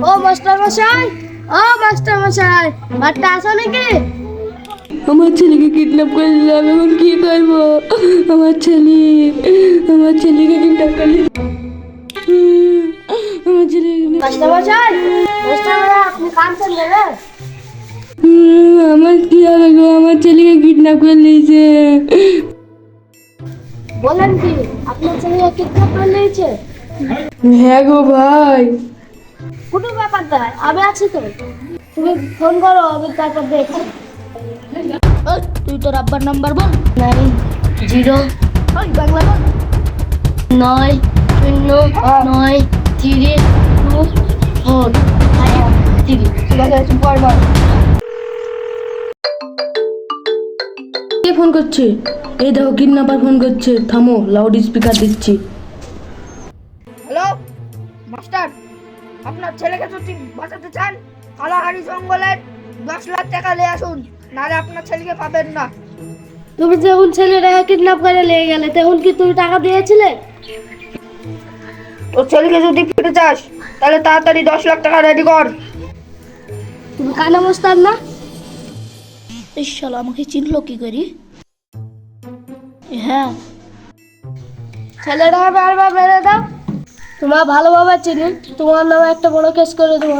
ও master মশাই ও master মশাই বাড়িতে আসো নাকি? আমার ছেলেকে কিডন্যাপ করে দিলাম এখন কি করব? আমার ছেলে আমার ছেলেকে কিডন্যাপ করে দিলাম। আমার ছেলে মাস্টার মশাই মাস্টার মশাই আপনি কাঁদছেন দেবে আমার কি হবে গো? আমার ছেলেকে কিডন্যাপ করে নিয়েছে। বলেন কি আপনার ছেলে কিডন্যাপ করে নিয়েছে? হ্যাঁ গো ভাই। কোনো ব্যাপার নয় আমি আছি তো। তুমি ফোন করো আমি তারপর দেখছি। তুই তোর আব্বার নাম্বার বল। নাইন জিরো বাংলা বল নয় শূন্য নয় three two four five three ঠিক আছে চুপ কে ফোন করছে? এই দেখো কিডন্যাপার ফোন করছে। থামো লাউড স্পিকার দিচ্ছি। হ্যালো মাস্টার আপনার ছেলেকে যদি বাঁচাতে চান কালাহারি জঙ্গলের দশ লাখ টাকা নিয়ে আসুন নাহলে আপনার ছেলেকে পাবেন না। তুমি যখন ছেলেটাকে কিডন্যাপ করে নিয়ে গেলে তখন কি তুমি টাকা দিয়েছিলে? তোর ছেলেকে যদি পেতে চাস তাহলে তাড়াতাড়ি দশ লাখ টাকা রেডি কর। তুমি কানা মস্তান না? ইশাল আমাকে চিনলো কি করি? হ্যাঁ। বারবার মেরে দাও। তোমার ভালোভাবে চিনি তোমার নামে একটা বড় কেস করে দেবো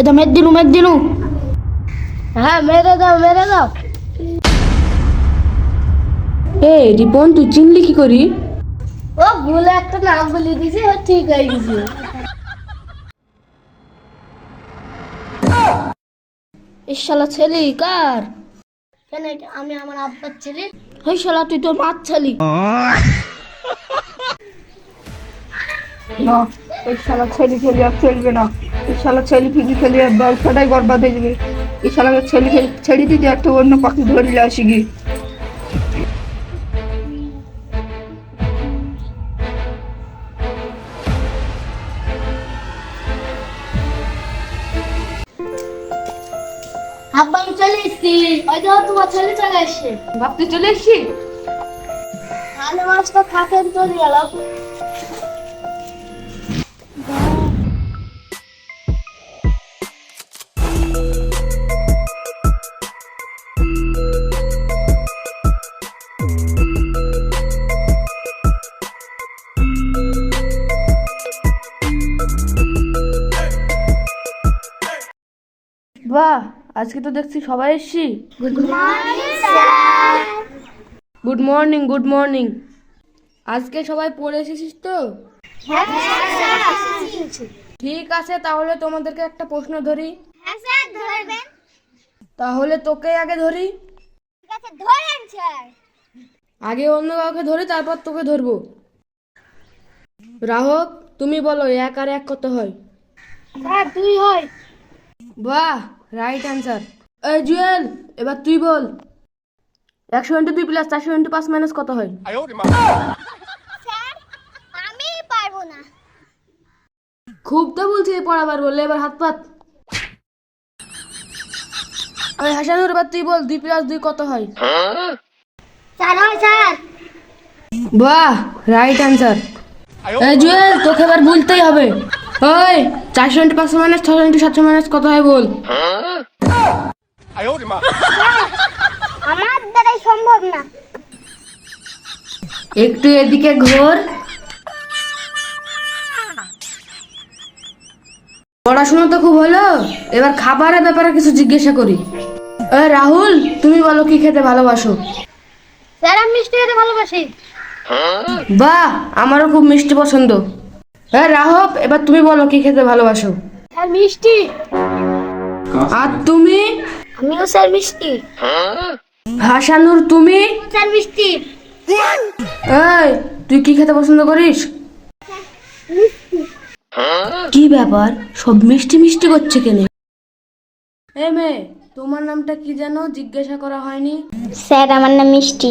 এটা মের দিনু মের দিনু হ্যাঁ মেরে দাও মেরে দাও। এ রিপন তুই চিনলি কি করি? ও ভুলে একটা নাম বলে দিয়েছি ও ঠিক হয়ে গেছে। ইশালা ছেলে কার? কেন আমি আমার আব্বার ছেলে? ওই শালা তুই তোর মার ছেলে। না এই শালা ছেলে খেলে আর চলবে না। এই শালা ছেলে খেলে আর ব্যবসাটাই বরবাদ হয়ে যাবে। এই শালাকে ছেলে ছেড়ে দিতে একটা অন্য পাখি ধরে আসি গিয়ে। আব্বা আমি চলে এসছি। ওই দেখো তোমার ছেলে চলে এসছে ভাবতে চলে এসছি? তাহলে মাছটা থাকেন চলে গেল বাহ আজকে তো দেখছি সবাই এসছি। Good morning good morning good morning আজকে সবাই পড়ে এসেছিস তো? হ্যাঁ ঠিক আছে তাহলে তোমাদেরকে একটা প্রশ্ন ধরি। হ্যাঁ তাহলে তোকে আগে ধরি। আগে অন্য কাউকে ধরি তারপর তোকে ধরবো। রাহক তুমি বলো এক আর এক কত হয়? দুই হয়। বাহ! রাইট অ্যান্সার এই জুয়েল এবার তুই বল। একশো ইন্টু দুই প্লাস চারশো ইন্টু পাঁচ মাইনাস কত হয়? আমি পারব না। খুব তো বলছি পড়াবার বললে এবার হাত পাত। ওই হাসানুর এবার তুই বল দুই প্লাস দুই কত হয়? হয় স্যার বাহ রাইট অ্যান্সার এই জুয়েল তোকে এবার বলতেই হবে। ওই চারশো ইন্টু পাঁচশো মাইনাস ছশো ইন্টু সাতশো মাইনাস কত হয় বল? আমার দ্বারাই সম্ভব না। একটু এদিকে ঘোর। পড়াশোনা তো খুব হলো এবার খাবারের ব্যাপারে কিছু জিজ্ঞাসা করি। রাহুল তুমি বলো কি খেতে ভালোবাসো? স্যার আমি মিষ্টি খেতে ভালোবাসি। বাহ আমারও খুব মিষ্টি পছন্দ। হ্যাঁ রাহব এবার তুমি বলো কি খেতে ভালোবাসো? স্যার মিষ্টি। আর তুমি? আমিও স্যার মিষ্টি। হাসানুর তুমি? স্যার মিষ্টি। এই তুই কি খেতে পছন্দ করিস? কি ব্যাপার? সব মিষ্টি মিষ্টি করছে কেন? এ মেয়ে তোমার নামটা কি যেন জিজ্ঞাসা করা হয়নি? স্যার আমার নাম মিষ্টি!